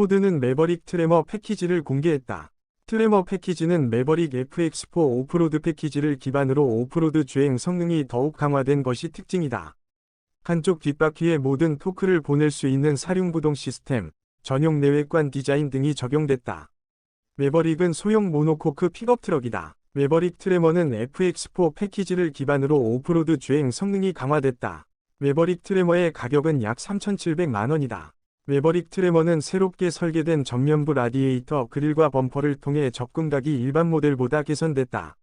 포드는 매버릭 트레머 패키지를 공개했다. 트레머 패키지는 매버릭 FX4 오프로드 패키지를 기반으로 오프로드 주행 성능이 더욱 강화된 것이 특징이다. 한쪽 뒷바퀴에 모든 토크를 보낼 수 있는 사륜구동 시스템, 전용 내외관 디자인 등이 적용됐다. 매버릭은 소형 모노코크 픽업 트럭이다. 매버릭 트레머는 FX4 패키지를 기반으로 오프로드 주행 성능이 강화됐다. 매버릭 트레머의 가격은 약 3,700만 원이다. 매버릭 트레머는 새롭게 설계된 전면부 라디에이터 그릴과 범퍼를 통해 접근각이 일반 모델보다 개선됐다.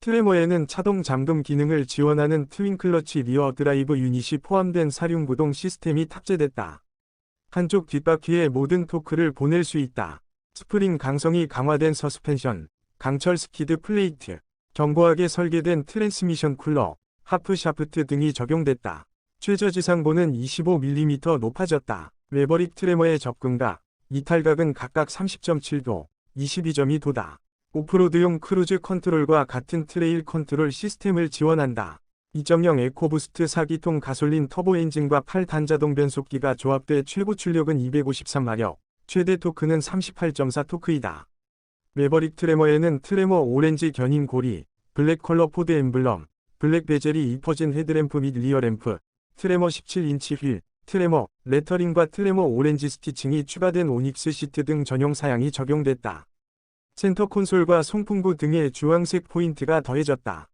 트레머에는 차동 잠금 기능을 지원하는 트윈 클러치 리어 드라이브 유닛이 포함된 사륜구동 시스템이 탑재됐다. 한쪽 뒷바퀴에 모든 토크를 보낼 수 있다. 스프링 강성이 강화된 서스펜션, 강철 스키드 플레이트, 견고하게 설계된 트랜스미션 쿨러, 하프 샤프트 등이 적용됐다. 최저 지상보는 25mm 높아졌다. 웨버릭 트레머의 접근각, 이탈각은 각각 30.7도, 22.2도다. 오프로드용 크루즈 컨트롤과 같은 트레일 컨트롤 시스템을 지원한다. 2.0 에코부스트 4기통 가솔린 터보 엔진과 8단 자동 변속기가 조합돼 최고 출력은 253마력, 최대 토크는 38.4 토크이다. 매버릭 트레머에는 트레머 오렌지 견인 고리, 블랙 컬러 포드 엠블럼, 블랙 베젤이 이퍼진 헤드램프 및 리어 램프, 트레머 17인치 휠, 트레머, 레터링과 트레머 오렌지 스티칭이 추가된 오닉스 시트 등 전용 사양이 적용됐다. 센터 콘솔과 송풍구 등의 주황색 포인트가 더해졌다.